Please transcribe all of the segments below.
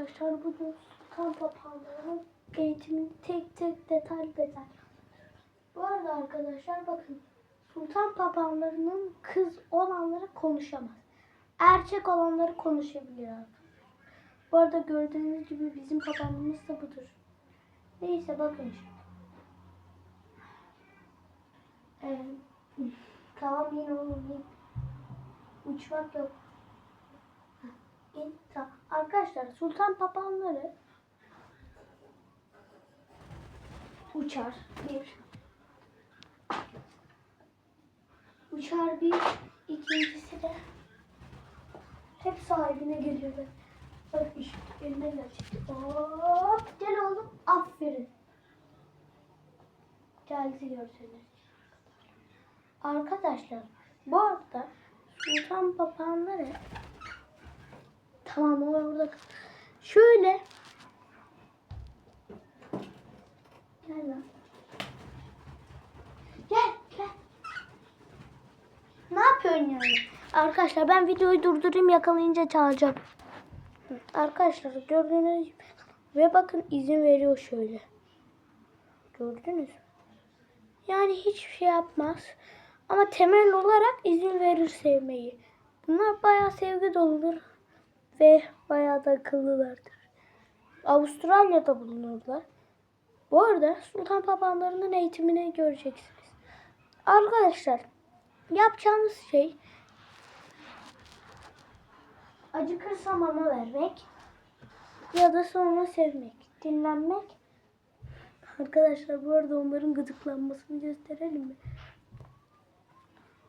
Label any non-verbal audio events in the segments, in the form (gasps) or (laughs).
arkadaşlar bugün sultan papağanlarının eğitimini tek tek detaylı detaylı. Bu arada arkadaşlar bakın sultan papağanlarının kız olanları konuşamaz. Erkek olanları konuşabilir arkadaşlar. Bu arada gördüğünüz gibi bizim papağanımız da budur. Neyse bakın şimdi. Ee, (laughs) tamam yine oğlum. Uçmak yok. İn- tamam. Arkadaşlar sultan papağanları uçar. Bir. Uçar bir. İkincisi de hep sahibine geliyor. Bak işte eline gelecek. Hop gel oğlum. Aferin. Geldi görseniz. Arkadaşlar bu arada sultan papağanları Tamam o orada. Şöyle. Gel lan. Gel gel. Ne yapıyorsun yani? Arkadaşlar ben videoyu durdurayım yakalayınca çağıracağım. Arkadaşlar gördüğünüz gibi. Ve bakın izin veriyor şöyle. Gördünüz mü? Yani hiçbir şey yapmaz. Ama temel olarak izin verir sevmeyi. Bunlar bayağı sevgi doludur ve bayağı da akıllılardır. Avustralya'da bulunurlar. Bu arada sultan papağanlarının eğitimini göreceksiniz. Arkadaşlar yapacağınız şey acıkırsa mama vermek ya da sonra sevmek, dinlenmek. Arkadaşlar bu arada onların gıdıklanmasını gösterelim mi?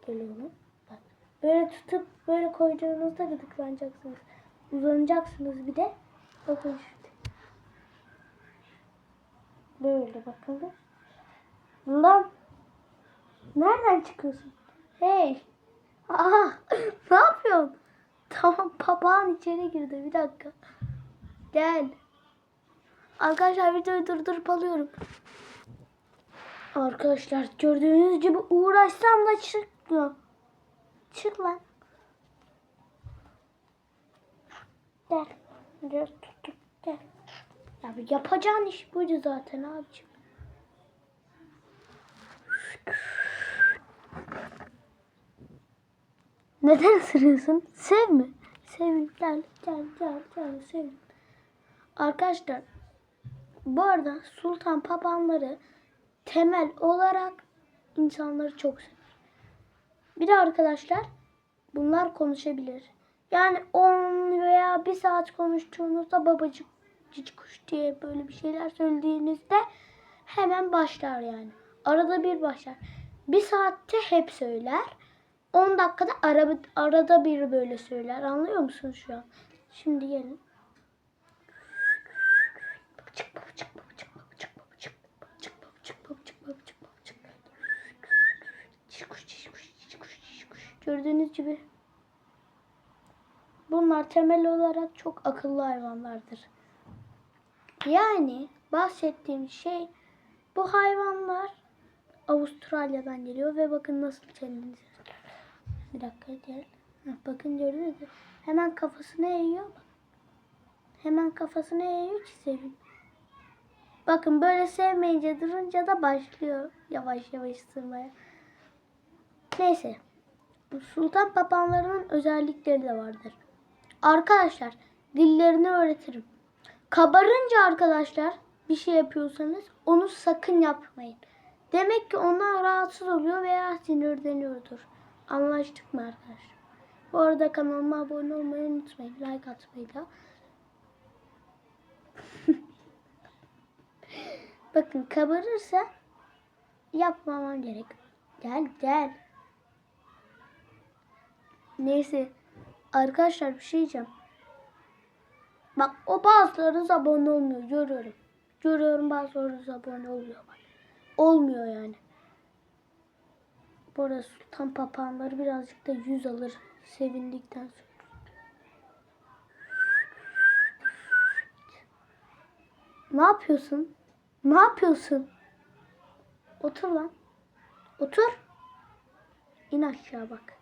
Geliyor mu? Bak. Böyle tutup böyle koyduğunuzda gıdıklanacaksınız. Uzanacaksınız bir de. Bakın şimdi. Böyle bakın. Lan. Nereden çıkıyorsun? Hey. Aa, (laughs) ne yapıyorsun? Tamam papağan içeri girdi. Bir dakika. Gel. Arkadaşlar videoyu durdurup alıyorum. Arkadaşlar gördüğünüz gibi uğraşsam da çıkmıyor. Çık lan. Gel. Gel tuttum. Gel. Ya bir yapacağın iş buydu zaten abiciğim. Neden ısırıyorsun? Sevme. Sevin. Gel. Gel. Gel. Gel. Sevin. Arkadaşlar bu arada sultan papağanları temel olarak insanları çok sever. Bir de arkadaşlar bunlar konuşabilir. Yani 10 veya 1 saat konuştuğunuzda babacık cici kuş diye böyle bir şeyler söylediğinizde hemen başlar yani. Arada bir başlar. Bir saatte hep söyler. 10 dakikada arada, arada bir böyle söyler. Anlıyor musunuz şu an? Şimdi gelin. Babacık babacık babacık babacık babacık babacık. Gördüğünüz gibi bunlar temel olarak çok akıllı hayvanlardır. Yani bahsettiğim şey bu hayvanlar Avustralya'dan geliyor ve bakın nasıl kendinizi. Bir dakika gel. Bakın gördünüz mü? Hemen kafasını eğiyor. Hemen kafasını eğiyor ki sevin. Bakın böyle sevmeyince durunca da başlıyor yavaş yavaş ısırmaya. Neyse. Sultan papağanlarının özellikleri de vardır. Arkadaşlar dillerini öğretirim. Kabarınca arkadaşlar bir şey yapıyorsanız onu sakın yapmayın. Demek ki onlar rahatsız oluyor veya sinirleniyordur. Anlaştık mı arkadaşlar? Bu arada kanalıma abone olmayı unutmayın. Like atmayı da. (laughs) Bakın kabarırsa yapmamam gerek. Gel gel. Neyse. Arkadaşlar bir şey diyeceğim. Bak o bazılarınız abone olmuyor. Görüyorum. Görüyorum bazılarınız abone oluyor. Bak. Olmuyor yani. Bu arada sultan papağanları birazcık da yüz alır. Sevindikten sonra. Ne yapıyorsun? Ne yapıyorsun? Otur lan. Otur. İn aşağı bak.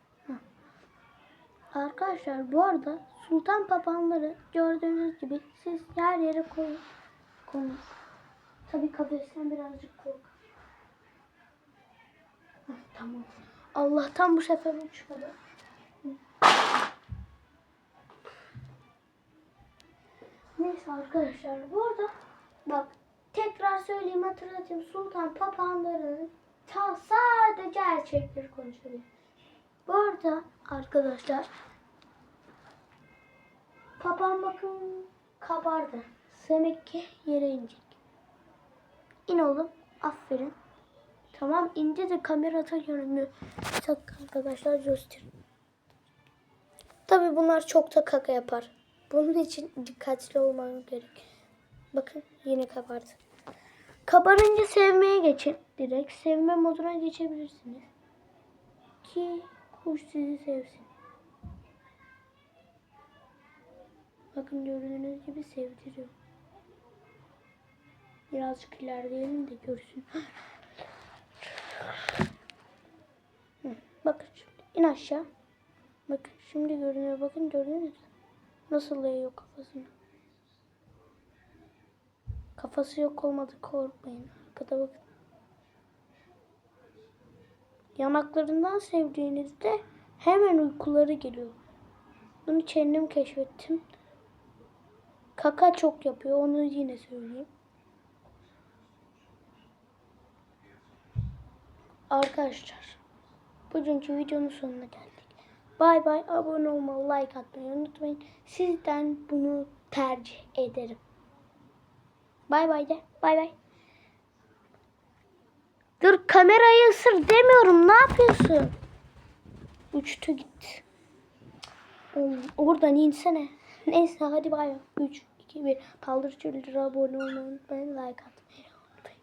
Arkadaşlar bu arada sultan papağanları gördüğünüz gibi siz her yere koyun. Konun. Tabii kafesten birazcık kork. Heh, tamam. Allah'tan bu sefer uçmadı. Neyse arkadaşlar bu arada bak tekrar söyleyeyim hatırlatayım sultan papağanlarının ta sadece erkekleri konuşuyor. Bu arada arkadaşlar papağan bakın kabardı. Demek ki yere inecek. İn oğlum. Aferin. Tamam indi de kamerada görünüyor. Tak arkadaşlar göster. Tabi bunlar çok da kaka yapar. Bunun için dikkatli olman gerek. Bakın yine kabardı. Kabarınca sevmeye geçin. Direkt sevme moduna geçebilirsiniz. Ki kuş sizi sevsin. Bakın gördüğünüz gibi sevdiriyor. Birazcık ilerleyelim de görsün. (gasps) Bakın şimdi in aşağı. Bakın şimdi görünüyor. Bakın gördünüz mü? Nasıl eğiyor kafasını. Kafası yok olmadı korkmayın. Arkada bakın. Yanaklarından sevdiğinizde hemen uykuları geliyor. Bunu kendim keşfettim. Kaka çok yapıyor. Onu yine söyleyeyim. Arkadaşlar. Bugünkü videonun sonuna geldik. Bay bay. Abone olmayı, like atmayı unutmayın. Sizden bunu tercih ederim. Bay bay de. Bay bay. Dur kamerayı ısır demiyorum. Ne yapıyorsun? Uçtu gitti. Oğlum, oradan insene. Neyse hadi bay bay. 3, 2, 1. Kaldırıcı lira abone olmayı unutmayın. Like atmayı unutmayın.